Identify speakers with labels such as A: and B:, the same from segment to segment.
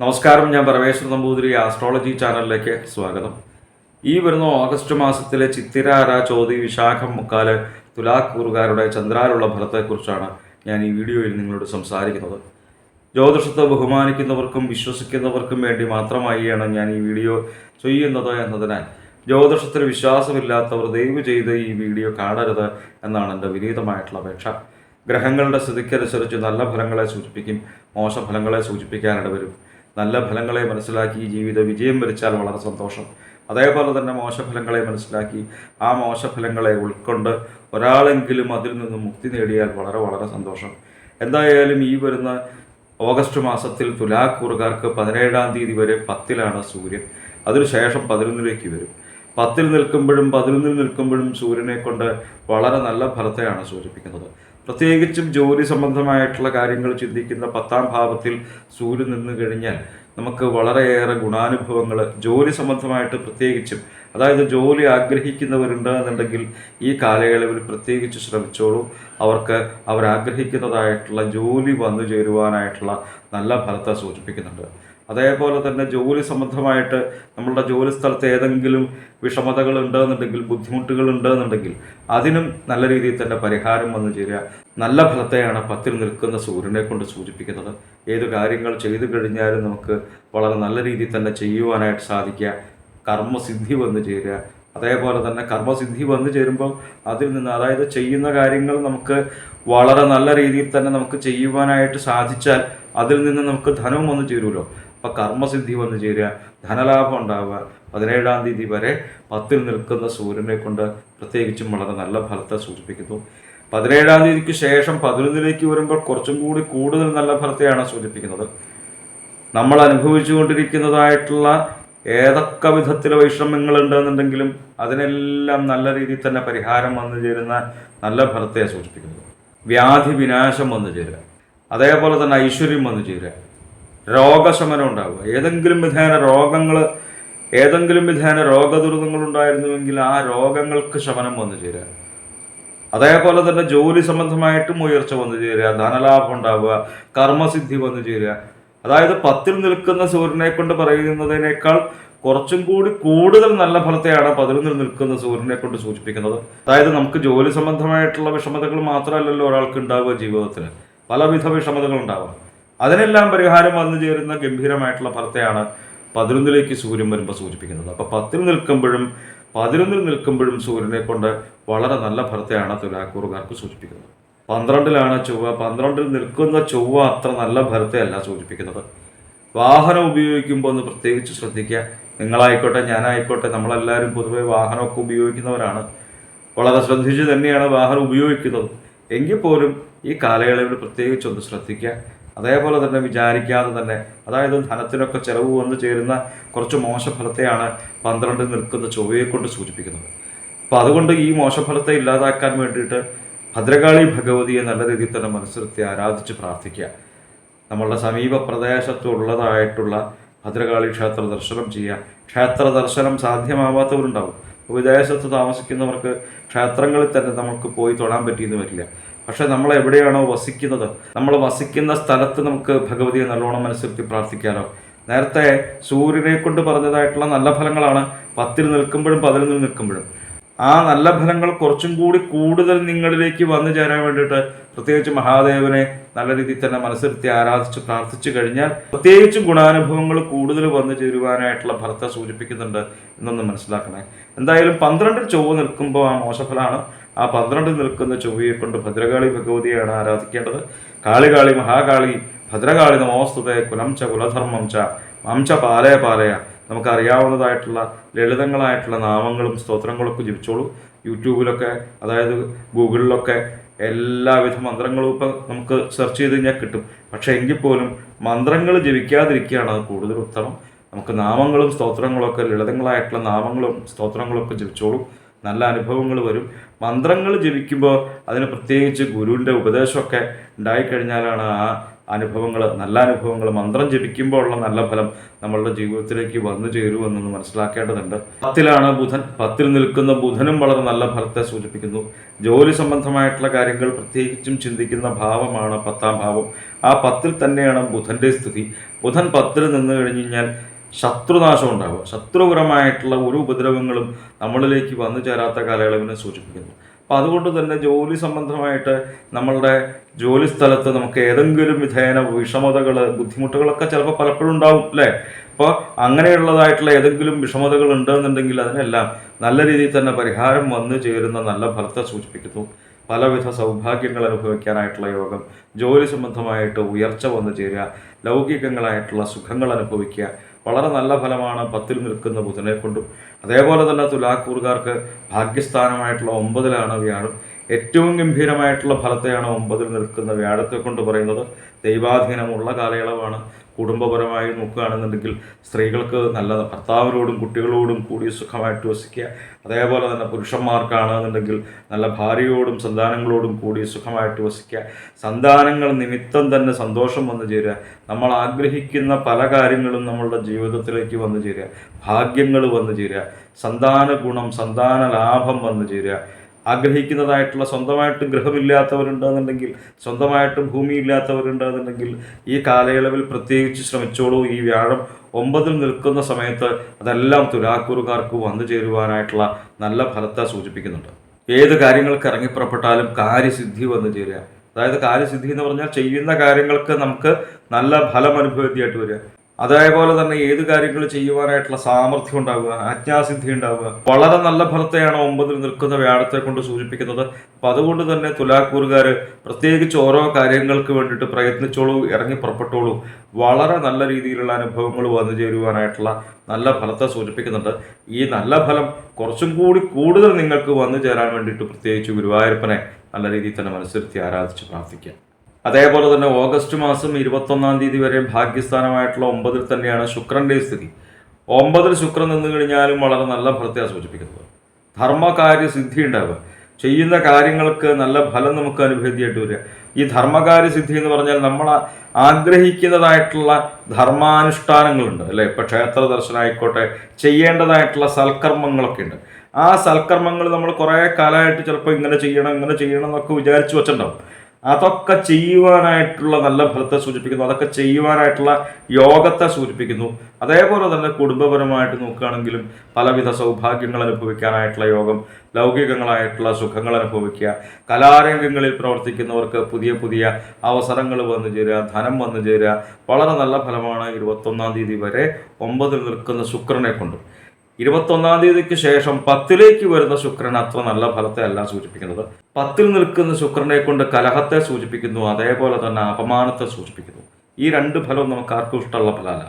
A: നമസ്കാരം ഞാൻ പരമേശ്വർ നമ്പൂതിരി ആസ്ട്രോളജി ചാനലിലേക്ക് സ്വാഗതം. ഈ വരുന്ന ഓഗസ്റ്റ് മാസത്തിലെ ചിത്തിരാര ചോതി വിശാഖം മുക്കാൽ തുലാക്കൂറുകാരുടെ ചന്ദ്രാലുള്ള ഫലത്തെക്കുറിച്ചാണ് ഞാൻ ഈ വീഡിയോയിൽ നിങ്ങളോട് സംസാരിക്കുന്നത്. ജ്യോതിഷത്തെ ബഹുമാനിക്കുന്നവർക്കും വിശ്വസിക്കുന്നവർക്കും വേണ്ടി മാത്രമായാണ് ഞാൻ ഈ വീഡിയോ ചെയ്യുന്നത് എന്നതിനാൽ ജ്യോതിഷത്തിൽ വിശ്വാസമില്ലാത്തവർ ദയവ് ചെയ്ത് ഈ വീഡിയോ കാണരുത് എന്നാണ് എന്റെ വിനീതമായിട്ടുള്ള അപേക്ഷ. ഗ്രഹങ്ങളുടെ സ്ഥിതിക്കനുസരിച്ച് നല്ല ഫലങ്ങളെ സൂചിപ്പിക്കും മോശഫലങ്ങളെ സൂചിപ്പിക്കാനിട വരും നല്ല ഫലങ്ങളെ മനസ്സിലാക്കി ജീവിത വിജയം വരിച്ചാൽ വളരെ സന്തോഷം. അതേപോലെ തന്നെ മോശഫലങ്ങളെ മനസ്സിലാക്കി ആ മോശഫലങ്ങളെ ഉൾക്കൊണ്ട് ഒരാളെങ്കിലും അതിൽ നിന്ന് മുക്തി നേടിയാൽ വളരെ വളരെ സന്തോഷം. എന്തായാലും ഈ വരുന്ന ഓഗസ്റ്റ് മാസത്തിൽ തുലാക്കൂറുകാർക്ക് പതിനേഴാം തീയതി വരെ പത്തിലാണ് സൂര്യൻ. അതിനുശേഷം പതിനൊന്നിലേക്ക് വരും. പത്തിൽ നിൽക്കുമ്പോഴും പതിനൊന്നിൽ നിൽക്കുമ്പോഴും സൂര്യനെ കൊണ്ട് വളരെ നല്ല ഫലത്തെയാണ് സൂചിപ്പിക്കുന്നത്. പ്രത്യേകിച്ചും ജോലി സംബന്ധമായിട്ടുള്ള കാര്യങ്ങൾ ചിന്തിക്കുന്ന പത്താം ഭാവത്തിൽ സൂര്യൻ നിന്ന് കഴിഞ്ഞാൽ നമുക്ക് വളരെയേറെ ഗുണാനുഭവങ്ങൾ ജോലി സംബന്ധമായിട്ട് പ്രത്യേകിച്ചും അതായത് ജോലി ആഗ്രഹിക്കുന്നവരുണ്ട് എന്നുണ്ടെങ്കിൽ ഈ കാലയളവിൽ പ്രത്യേകിച്ച് ശ്രമിച്ചോളൂ. അവർക്ക് അവരാഗ്രഹിക്കുന്നതായിട്ടുള്ള ജോലി വന്നു ചേരുവാനായിട്ടുള്ള നല്ല ഫലത്തെ സൂചിപ്പിക്കുന്നുണ്ട്. അതേപോലെ തന്നെ ജോലി സംബന്ധമായിട്ട് നമ്മളുടെ ജോലി സ്ഥലത്ത് ഏതെങ്കിലും വിഷമതകൾ ഉണ്ടെന്നുണ്ടെങ്കിൽ ബുദ്ധിമുട്ടുകൾ ഉണ്ടെന്നുണ്ടെങ്കിൽ അതിനും നല്ല രീതിയിൽ തന്നെ പരിഹാരം വന്നു ചേരുക. നല്ല ഫലത്തെയാണ് പത്തിൽ നിൽക്കുന്ന സൂര്യനെ കൊണ്ട് സൂചിപ്പിക്കുന്നത്. ഏത് കാര്യങ്ങൾ ചെയ്തു കഴിഞ്ഞാലും നമുക്ക് വളരെ നല്ല രീതിയിൽ തന്നെ ചെയ്യുവാനായിട്ട് സാധിക്കുക. കർമ്മസിദ്ധി വന്നു ചേരുക. അതേപോലെ തന്നെ കർമ്മസിദ്ധി വന്നു ചേരുമ്പോൾ അതിൽ നിന്ന് അതായത് ചെയ്യുന്ന കാര്യങ്ങൾ നമുക്ക് വളരെ നല്ല രീതിയിൽ തന്നെ നമുക്ക് ചെയ്യുവാനായിട്ട് സാധിച്ചാൽ അതിൽ നിന്ന് നമുക്ക് ധനവും വന്നു ചേരുമല്ലോ. അപ്പം കർമ്മസിദ്ധി വന്നു ചേരുക. ധനലാഭം ഉണ്ടാവുക. പതിനേഴാം തീയതി വരെ പത്തിൽ നിൽക്കുന്ന സൂര്യനെ കൊണ്ട് പ്രത്യേകിച്ചും വളരെ നല്ല ഫലത്തെ സൂചിപ്പിക്കുന്നു. പതിനേഴാം തീയതിക്ക് ശേഷം പതിനൊന്നിലേക്ക് വരുമ്പോൾ കുറച്ചും കൂടി കൂടുതൽ നല്ല ഫലത്തെയാണ് സൂചിപ്പിക്കുന്നത്. നമ്മൾ അനുഭവിച്ചുകൊണ്ടിരിക്കുന്നതായിട്ടുള്ള ഏതൊക്കെ വിധത്തിൽ വൈഷമ്യങ്ങൾ ഉണ്ടെന്നുണ്ടെങ്കിലും അതിനെല്ലാം നല്ല രീതിയിൽ തന്നെ പരിഹാരം വന്നു ചേരുന്ന നല്ല ഫലത്തെ സൂചിപ്പിക്കുന്നത്. വ്യാധി വിനാശം വന്നു ചേരുക. അതേപോലെ തന്നെ ഐശ്വര്യം വന്നു ചേരുക. രോഗശമനം ഉണ്ടാവുക. ഏതെങ്കിലും വിധേന രോഗങ്ങൾ ഏതെങ്കിലും വിധേന രോഗദുരിതങ്ങൾ ഉണ്ടായിരുന്നുവെങ്കിൽ ആ രോഗങ്ങൾക്ക് ശമനം വന്നു ചേരുക. അതേപോലെ തന്നെ ജോലി സംബന്ധമായിട്ടും ഉയർച്ച വന്നു ചേരുക ധനലാഭം ഉണ്ടാവുക കർമ്മസിദ്ധി വന്നു ചേരുക. അതായത് പത്തിൽ നിൽക്കുന്ന സൂര്യനെ കൊണ്ട് പറയുന്നതിനേക്കാൾ കുറച്ചും കൂടി കൂടുതൽ നല്ല ഫലത്തെയാണ് പതിനൊന്നിൽ നിൽക്കുന്ന സൂര്യനെ കൊണ്ട് സൂചിപ്പിക്കുന്നത്. അതായത് നമുക്ക് ജോലി സംബന്ധമായിട്ടുള്ള വിഷമതകൾ മാത്രമല്ലല്ലോ ഒരാൾക്ക് ഉണ്ടാവുക ജീവിതത്തിൽ പലവിധ വിഷമതകൾ ഉണ്ടാവാം. അതിനെല്ലാം പരിഹാരം വന്നു ചേരുന്ന ഗംഭീരമായിട്ടുള്ള ഫലത്തെയാണ് പതിനൊന്നിലേക്ക് സൂര്യൻ വരുമ്പോൾ സൂചിപ്പിക്കുന്നത്. അപ്പോൾ പത്തിൽ നിൽക്കുമ്പോഴും പതിനൊന്നിൽ നിൽക്കുമ്പോഴും സൂര്യനെ കൊണ്ട് വളരെ നല്ല ഫലത്തെയാണ് തുലാക്കൂറുകാർക്ക് സൂചിപ്പിക്കുന്നത്. പന്ത്രണ്ടിലാണ് ചൊവ്വ പന്ത്രണ്ടിൽ നിൽക്കുന്ന ചൊവ്വ അത്ര നല്ല ഫലത്തെയല്ല സൂചിപ്പിക്കുന്നത്. വാഹനം ഉപയോഗിക്കുമ്പോൾ ഒന്ന് പ്രത്യേകിച്ച് ശ്രദ്ധിക്കുക. നിങ്ങളായിക്കോട്ടെ ഞാനായിക്കോട്ടെ നമ്മളെല്ലാവരും പൊതുവെ വാഹനമൊക്കെ ഉപയോഗിക്കുന്നവരാണ്. വളരെ ശ്രദ്ധിച്ച് തന്നെയാണ് വാഹനം ഉപയോഗിക്കുന്നത്. എങ്കിൽ പോലും ഈ കാലയളവിൽ പ്രത്യേകിച്ച് ഒന്ന് ശ്രദ്ധിക്കുക. അതേപോലെ തന്നെ വിചാരിക്കാതെ തന്നെ അതായത് ധനത്തിനൊക്കെ ചിലവ് വന്നു ചേരുന്ന കുറച്ച് മോശഫലത്തെയാണ് പന്ത്രണ്ടിൽ നിൽക്കുന്ന ചൊവ്വയെ കൊണ്ട് സൂചിപ്പിക്കുന്നത്. അപ്പോൾ അതുകൊണ്ട് ഈ മോശഫലത്തെ ഇല്ലാതാക്കാൻ വേണ്ടിയിട്ട് ഭദ്രകാളി ഭഗവതിയെ നല്ല രീതിയിൽ തന്നെ മനസ്സിലത്തി ആരാധിച്ച് പ്രാർത്ഥിക്കുക. നമ്മളുടെ സമീപ പ്രദേശത്തുള്ളതായിട്ടുള്ള ഭദ്രകാളി ക്ഷേത്ര ദർശനം ചെയ്യുക. ക്ഷേത്ര ദർശനം സാധ്യമാവാത്തവരുണ്ടാവും. വിദേശത്ത് താമസിക്കുന്നവർക്ക് ക്ഷേത്രങ്ങളിൽ തന്നെ നമുക്ക് പോയി തൊടാൻ പറ്റിയെന്ന് വരില്ല. പക്ഷെ നമ്മൾ എവിടെയാണോ വസിക്കുന്നത്? നമ്മൾ വസിക്കുന്ന സ്ഥലത്ത് നമുക്ക് ഭഗവതിയെ നല്ലോണം മനസ്സിരുത്തി പ്രാർത്ഥിക്കാലോ. നേരത്തെ സൂര്യനെ കൊണ്ട് പറഞ്ഞതായിട്ടുള്ള നല്ല ഫലങ്ങളാണ് പത്തിൽ നിൽക്കുമ്പോഴും പതിനൊന്നിൽ നിൽക്കുമ്പോഴും. ആ നല്ല ഫലങ്ങൾ കുറച്ചും കൂടി കൂടുതൽ നിങ്ങളിലേക്ക് വന്നു ചേരാൻ വേണ്ടിയിട്ട് പ്രത്യേകിച്ച് മഹാദേവനെ നല്ല രീതിയിൽ തന്നെ മനസ്സിരുത്തി ആരാധിച്ച് പ്രാർത്ഥിച്ചു കഴിഞ്ഞാൽ പ്രത്യേകിച്ച് ഗുണാനുഭവങ്ങൾ കൂടുതൽ വന്നു ചേരുവാനായിട്ടുള്ള ഫലത്തെ സൂചിപ്പിക്കുന്നുണ്ട് എന്നൊന്ന് മനസ്സിലാക്കണേ. എന്തായാലും പന്ത്രണ്ടിൽ ചൊവ്വ നിൽക്കുമ്പോൾ ആ മോശഫലമാണ് ആ പന്ത്രണ്ടിൽ നിൽക്കുന്ന ചൊവ്വയെ കൊണ്ട് ഭദ്രകാളി ഭഗവതിയാണ് ആരാധിക്കേണ്ടത്. കാളികാളി മഹാകാളി ഭദ്രകാളി നമോസ്തുതേ കുലം ച കുലധർമ്മം ച മംച പാലയ പാലയ നമുക്കറിയാവുന്നതായിട്ടുള്ള ലളിതങ്ങളായിട്ടുള്ള നാമങ്ങളും സ്തോത്രങ്ങളൊക്കെ ജപിച്ചോളൂ. യൂട്യൂബിലൊക്കെ അതായത് ഗൂഗിളിലൊക്കെ എല്ലാവിധ മന്ത്രങ്ങളും ഇപ്പം നമുക്ക് സെർച്ച് ചെയ്ത് കഴിഞ്ഞാൽ കിട്ടും. പക്ഷേ എങ്കിൽ പോലും മന്ത്രങ്ങൾ ജപിക്കാതിരിക്കുകയാണ് അത് കൂടുതൽ ഉത്തമം. നമുക്ക് നാമങ്ങളും സ്തോത്രങ്ങളൊക്കെ ലളിതങ്ങളായിട്ടുള്ള നാമങ്ങളും സ്തോത്രങ്ങളൊക്കെ ജപിച്ചോളൂ. നല്ല അനുഭവങ്ങൾ വരും. മന്ത്രങ്ങൾ ജപിക്കുമ്പോൾ അതിന് പ്രത്യേകിച്ച് ഗുരുവിന്റെ ഉപദേശമൊക്കെ ഉണ്ടായിക്കഴിഞ്ഞാലാണ് ആ അനുഭവങ്ങൾ നല്ല അനുഭവങ്ങൾ. മന്ത്രം ജപിക്കുമ്പോൾ ഉള്ള നല്ല ഫലം നമ്മളുടെ ജീവിതത്തിലേക്ക് വന്നു ചേരുമെന്നൊന്ന് മനസ്സിലാക്കേണ്ടതുണ്ട്. പത്തിലാണ് ബുധൻ. പത്തിൽ നിൽക്കുന്ന ബുധനും വളരെ നല്ല ഫലത്തെ സൂചിപ്പിക്കുന്നു. ജോലി സംബന്ധമായിട്ടുള്ള കാര്യങ്ങൾ പ്രത്യേകിച്ചും ചിന്തിക്കുന്ന ഭാവമാണ് പത്താം ഭാവം. ആ പത്തിൽ തന്നെയാണ് ബുധന്റെ സ്ഥിതി. ബുധൻ പത്തിൽ നിന്ന് കഴിഞ്ഞ് കഴിഞ്ഞാൽ ശത്രുനാശം ഉണ്ടാവുക. ശത്രുപരമായിട്ടുള്ള ഒരു ഉപദ്രവങ്ങളും നമ്മളിലേക്ക് വന്നു ചേരാത്ത കാലയളവിനെ സൂചിപ്പിക്കുന്നു. അപ്പം അതുകൊണ്ട് തന്നെ ജോലി സംബന്ധമായിട്ട് നമ്മളുടെ ജോലി സ്ഥലത്ത് നമുക്ക് ഏതെങ്കിലും വിധേന വിഷമതകൾ ബുദ്ധിമുട്ടുകളൊക്കെ ചിലപ്പോൾ പലപ്പോഴും ഉണ്ടാവും അല്ലേ? അപ്പോൾ അങ്ങനെയുള്ളതായിട്ടുള്ള ഏതെങ്കിലും വിഷമതകൾ ഉണ്ടെന്നുണ്ടെങ്കിൽ അതിനെല്ലാം നല്ല രീതിയിൽ തന്നെ പരിഹാരം വന്നു ചേരുന്ന നല്ല ഫലത്തെ സൂചിപ്പിക്കുന്നു. പലവിധ സൗഭാഗ്യങ്ങൾ അനുഭവിക്കാനായിട്ടുള്ള യോഗം ജോലി സംബന്ധമായിട്ട് ഉയർച്ച വന്നു ചേരുക ലൗകികങ്ങളായിട്ടുള്ള സുഖങ്ങൾ അനുഭവിക്കുക വളരെ നല്ല ഫലമാണ് പത്തിൽ നിൽക്കുന്ന ബുധനെ കൊണ്ടും. അതേപോലെ തന്നെ തുലാക്കൂറുകാർക്ക് ഭാഗ്യസ്ഥാനമായിട്ടുള്ള ഒമ്പതിലാണ് വ്യാഴം. ഏറ്റവും ഗംഭീരമായിട്ടുള്ള ഫലത്തെയാണ് ഒമ്പതിൽ നിൽക്കുന്ന വ്യാഴത്തെ കൊണ്ട് പറയുന്നത്. ദൈവാധീനമുള്ള കാലയളവാണ്. കുടുംബപരമായി നോക്കുകയാണെന്നുണ്ടെങ്കിൽ സ്ത്രീകൾക്ക് നല്ല ഭർത്താവിനോടും കുട്ടികളോടും കൂടി സുഖമായിട്ട് വസിക്കുക. അതേപോലെ തന്നെ പുരുഷന്മാർക്കാണെന്നുണ്ടെങ്കിൽ നല്ല ഭാര്യയോടും സന്താനങ്ങളോടും കൂടി സുഖമായിട്ട് വസിക്കുക. സന്താനങ്ങൾ നിമിത്തം തന്നെ സന്തോഷം വന്നു ചേരുക. നമ്മൾ ആഗ്രഹിക്കുന്ന പല കാര്യങ്ങളും നമ്മളുടെ ജീവിതത്തിലേക്ക് വന്നു ചേരുക. ഭാഗ്യങ്ങൾ വന്നു ചേരുക. സന്താന ഗുണം സന്താന ലാഭം വന്നു ചേരുക. ആഗ്രഹിക്കുന്നതായിട്ടുള്ള സ്വന്തമായിട്ട് ഗൃഹമില്ലാത്തവരുണ്ടെന്നുണ്ടെങ്കിൽ സ്വന്തമായിട്ടും ഭൂമി ഇല്ലാത്തവരുണ്ടെന്നുണ്ടെങ്കിൽ ഈ കാലയളവിൽ പ്രത്യേകിച്ച് ശ്രമിച്ചോളൂ. ഈ വ്യാഴം ഒമ്പതിൽ നിൽക്കുന്ന സമയത്ത് അതെല്ലാം തുലാക്കൂറുകാർക്ക് വന്നു ചേരുവാനായിട്ടുള്ള നല്ല ഫലത്തെ സൂചിപ്പിക്കുന്നുണ്ട്. ഏത് കാര്യങ്ങൾക്ക് ഇറങ്ങിപ്പുറപ്പെട്ടാലും കാര്യസിദ്ധി വന്നു ചേരുക. അതായത് കാര്യസിദ്ധി എന്ന് പറഞ്ഞാൽ ചെയ്യുന്ന കാര്യങ്ങൾക്ക് നമുക്ക് നല്ല ഫലം അനുഭവത്തിയായിട്ട് വരിക. അതേപോലെ തന്നെ ഏത് കാര്യങ്ങൾ ചെയ്യുവാനായിട്ടുള്ള സാമർഥ്യം ഉണ്ടാവുക ആജ്ഞാസിദ്ധി ഉണ്ടാവുക. വളരെ നല്ല ഫലത്തെയാണ് ഒമ്പതിൽ നിൽക്കുന്ന വ്യാഴത്തെ കൊണ്ട് സൂചിപ്പിക്കുന്നത്. അപ്പൊ അതുകൊണ്ട് തന്നെ തുലാക്കൂറുകാർ പ്രത്യേകിച്ച് ഓരോ കാര്യങ്ങൾക്ക് വേണ്ടിയിട്ട് പ്രയത്നിച്ചോളൂ ഇറങ്ങി പുറപ്പെട്ടോളൂ. വളരെ നല്ല രീതിയിലുള്ള അനുഭവങ്ങൾ വന്നു ചേരുവാനായിട്ടുള്ള നല്ല ഫലത്തെ സൂചിപ്പിക്കുന്നുണ്ട്. ഈ നല്ല ഫലം കുറച്ചും കൂടി കൂടുതൽ നിങ്ങൾക്ക് വന്നു ചേരാൻ വേണ്ടിയിട്ട് പ്രത്യേകിച്ച് ഗുരുവായൂരപ്പനെ നല്ല രീതിയിൽ തന്നെ മനസ്സിരുത്തി ആരാധിച്ച് പ്രാർത്ഥിക്കുക അതേപോലെ തന്നെ ഓഗസ്റ്റ് മാസം ഇരുപത്തൊന്നാം തീയതി വരെ ഭാഗ്യസ്ഥാനമായിട്ടുള്ള ഒമ്പതിൽ തന്നെയാണ് ശുക്രന്റെ സ്ഥിതി. ഒമ്പതിൽ ശുക്രൻ നിന്ന് കഴിഞ്ഞാലും വളരെ നല്ല ഫലത്തെയാണ് സൂചിപ്പിക്കുന്നത് ധർമ്മകാര്യ സിദ്ധി ഉണ്ടാവുക. ചെയ്യുന്ന കാര്യങ്ങൾക്ക് നല്ല ഫലം നമുക്ക് അനുഭവത്തിയായിട്ട് വരിക. ഈ ധർമ്മകാര്യ സിദ്ധി എന്ന് പറഞ്ഞാൽ നമ്മൾ ആഗ്രഹിക്കുന്നതായിട്ടുള്ള ധർമാനുഷ്ഠാനങ്ങളുണ്ട് അല്ലെ? ഇപ്പൊ ക്ഷേത്ര ദർശനം ആയിക്കോട്ടെ ചെയ്യേണ്ടതായിട്ടുള്ള സൽക്കർമ്മങ്ങളൊക്കെ ഉണ്ട്. ആ സൽക്കർമ്മങ്ങൾ നമ്മൾ കുറേ കാലമായിട്ട് ചിലപ്പോൾ ഇങ്ങനെ ചെയ്യണം ഇങ്ങനെ ചെയ്യണം എന്നൊക്കെ വിചാരിച്ചു വെച്ചിട്ടുണ്ടാവും. അതൊക്കെ ചെയ്യുവാനായിട്ടുള്ള നല്ല ഫലത്തെ സൂചിപ്പിക്കുന്നു. അതൊക്കെ ചെയ്യുവാനായിട്ടുള്ള യോഗത്തെ സൂചിപ്പിക്കുന്നു. അതേപോലെ തന്നെ കുടുംബപരമായിട്ട് നോക്കുകയാണെങ്കിലും പലവിധ സൗഭാഗ്യങ്ങൾ അനുഭവിക്കാനായിട്ടുള്ള യോഗം ലൗകികങ്ങളായിട്ടുള്ള സുഖങ്ങൾ അനുഭവിക്കുക കലാരംഗങ്ങളിൽ പ്രവർത്തിക്കുന്നവർക്ക് പുതിയ പുതിയ അവസരങ്ങൾ വന്നു ചേരുക ധനം വന്നു ചേരുക. വളരെ നല്ല ഫലമാണ് ഇരുപത്തൊന്നാം തീയതി വരെ ഒമ്പതിൽ നിൽക്കുന്ന ശുക്രനെ കൊണ്ട്. ഇരുപത്തൊന്നാം തീയതിക്ക് ശേഷം പത്തിലേക്ക് വരുന്ന ശുക്രൻ അത്ര നല്ല ഫലത്തെ അല്ല സൂചിപ്പിക്കുന്നത്. പത്തിൽ നിൽക്കുന്ന ശുക്രനെ കൊണ്ട് കലഹത്തെ സൂചിപ്പിക്കുന്നു അതേപോലെ തന്നെ അപമാനത്തെ സൂചിപ്പിക്കുന്നു. ഈ രണ്ട് ഫലവും നമുക്ക് ആർക്കും ഇഷ്ടമുള്ള ഫലമല്ല.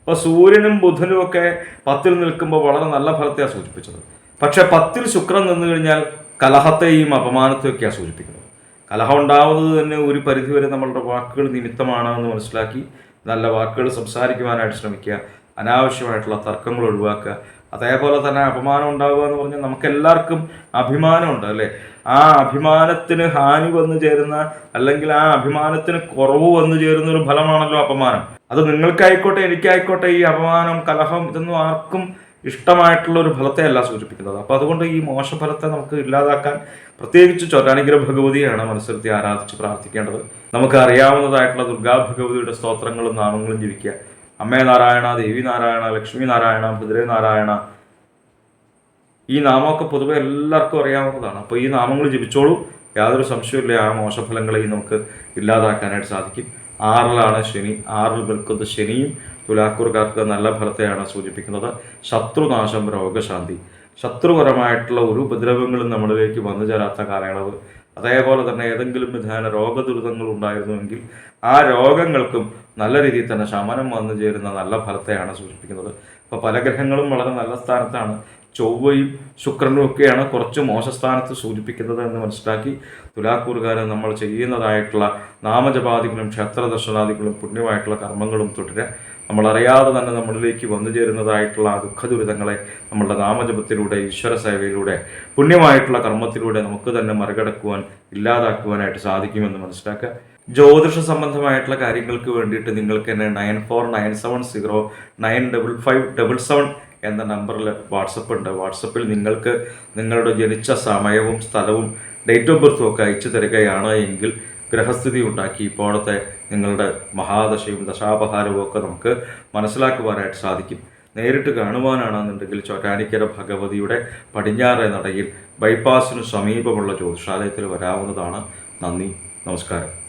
A: അപ്പൊ സൂര്യനും ബുധനും ഒക്കെ പത്തിൽ നിൽക്കുമ്പോൾ വളരെ നല്ല ഫലത്തെയാണ് സൂചിപ്പിച്ചത്. പക്ഷെ പത്തിൽ ശുക്രൻ നിന്നു കഴിഞ്ഞാൽ കലഹത്തെയും അപമാനത്തെയൊക്കെയാണ് സൂചിപ്പിക്കുന്നത്. കലഹം ഉണ്ടാവുന്നത് തന്നെ ഒരു പരിധിവരെ നമ്മളുടെ വാക്കുകൾ നിമിത്തമാണ് എന്ന് മനസ്സിലാക്കി നല്ല വാക്കുകൾ സംസാരിക്കുവാനായിട്ട് ശ്രമിക്കുക അനാവശ്യമായിട്ടുള്ള തർക്കങ്ങൾ ഒഴിവാക്കുക അതേപോലെ തന്നെ അപമാനം ഉണ്ടാവുക എന്ന് പറഞ്ഞാൽ നമുക്ക് എല്ലാവർക്കും അഭിമാനമുണ്ട് അല്ലേ? ആ അഭിമാനത്തിന് ഹാനി വന്നു ചേരുന്ന അല്ലെങ്കിൽ ആ അഭിമാനത്തിന് കുറവ് വന്നു ചേരുന്ന ഒരു ഫലമാണല്ലോ അപമാനം. അത് നിങ്ങൾക്കായിക്കോട്ടെ എനിക്കായിക്കോട്ടെ ഈ അപമാനം കലഹം ഇതൊന്നും ആർക്കും ഇഷ്ടമായിട്ടുള്ള ഒരു ഫലത്തെ അല്ല സൂചിപ്പിക്കുന്നത്. അപ്പൊ അതുകൊണ്ട് ഈ മോശഫലത്തെ നമുക്ക് ഇല്ലാതാക്കാൻ പ്രത്യേകിച്ച് ചൊരാനുഗ്രഹ ഭഗവതിയാണ് മനസ്സിലത്തി ആരാധിച്ച് പ്രാർത്ഥിക്കേണ്ടത്. നമുക്ക് അറിയാവുന്നതായിട്ടുള്ള ദുർഗാ ഭഗവതിയുടെ സ്തോത്രങ്ങളും നാമങ്ങളും ജപിക്കുക. അമ്മേ നാരായണ ദേവി നാരായണ ലക്ഷ്മി നാരായണ ഭദ്രേ നാരായണ. ഈ നാമമൊക്കെ പൊതുവെ എല്ലാവർക്കും അറിയാവുന്നതാണ്. അപ്പോൾ ഈ നാമങ്ങൾ ജപിച്ചോളൂ. യാതൊരു സംശയമില്ല ആ മോശഫലങ്ങളെയും നമുക്ക് ഇല്ലാതാക്കാനായിട്ട് സാധിക്കും. ആറിലാണ് ശനി. ആറിൽ നിൽക്കുന്ന ശനിയും തുലാക്കൂർക്കാർക്ക് നല്ല ഫലത്തെയാണ് സൂചിപ്പിക്കുന്നത്. ശത്രുനാശം രോഗശാന്തി. ശത്രുപരമായിട്ടുള്ള ഒരു ഉപദ്രവങ്ങളും നമ്മളിലേക്ക് വന്നു ചേരാത്ത കാലയളവ് അതേപോലെ തന്നെ ഏതെങ്കിലും വിധാന രോഗദുരിതങ്ങൾ ഉണ്ടായിരുന്നുവെങ്കിൽ ആ രോഗങ്ങൾക്കും നല്ല രീതിയിൽ തന്നെ ശമനം വന്നു ചേരുന്ന നല്ല ഫലത്തെയാണ് സൂചിപ്പിക്കുന്നത്. ഇപ്പോൾ പല ഗ്രഹങ്ങളും വളരെ നല്ല സ്ഥാനത്താണ്. ചൊവ്വയും ശുക്രനും ഒക്കെയാണ് കുറച്ച് മോശസ്ഥാനത്ത് സൂചിപ്പിക്കുന്നത് എന്ന് മനസ്സിലാക്കി തുലാക്കൂറുകാരൻ നമ്മൾ ചെയ്യുന്നതായിട്ടുള്ള നാമജപാദികളും ക്ഷേത്ര ദർശനാദികളും പുണ്യമായിട്ടുള്ള കർമ്മങ്ങളും തുടരെ നമ്മളറിയാതെ തന്നെ നമ്മളിലേക്ക് വന്നു ചേരുന്നതായിട്ടുള്ള ആ ദുഃഖ ദുരിതങ്ങളെ നമ്മളുടെ നാമജപത്തിലൂടെ ഈശ്വര സേവയിലൂടെ പുണ്യമായിട്ടുള്ള കർമ്മത്തിലൂടെ നമുക്ക് തന്നെ മറികടക്കുവാൻ ഇല്ലാതാക്കുവാനായിട്ട് സാധിക്കുമെന്ന് മനസ്സിലാക്കുക. ജ്യോതിഷ സംബന്ധമായിട്ടുള്ള കാര്യങ്ങൾക്ക് വേണ്ടിയിട്ട് നിങ്ങൾക്ക് തന്നെ nine four nine seven zero nine double five double seven എന്ന നമ്പറിൽ വാട്സപ്പ് ഉണ്ട്. വാട്സപ്പിൽ നിങ്ങൾക്ക് നിങ്ങളുടെ ജനിച്ച സമയവും സ്ഥലവും ഡേറ്റ് ഓഫ് ബർത്തും ഒക്കെ അയച്ചു തരികയാണ് എങ്കിൽ ഗ്രഹസ്ഥിതി ഉണ്ടാക്കി ഇപ്പോഴത്തെ നിങ്ങളുടെ മഹാദശയും ദശാപഹാരവും ഒക്കെ നമുക്ക് മനസ്സിലാക്കുവാനായിട്ട് സാധിക്കും. നേരിട്ട് കാണുവാനാണെന്നുണ്ടെങ്കിൽ ചോറ്റാനിക്കര ഭഗവതിയുടെ പടിഞ്ഞാറെ നടയിൽ ബൈപ്പാസിനു സമീപമുള്ള ജ്യോതിഷാലയത്തിൽ വരാവുന്നതാണ്. നന്ദി. നമസ്കാരം.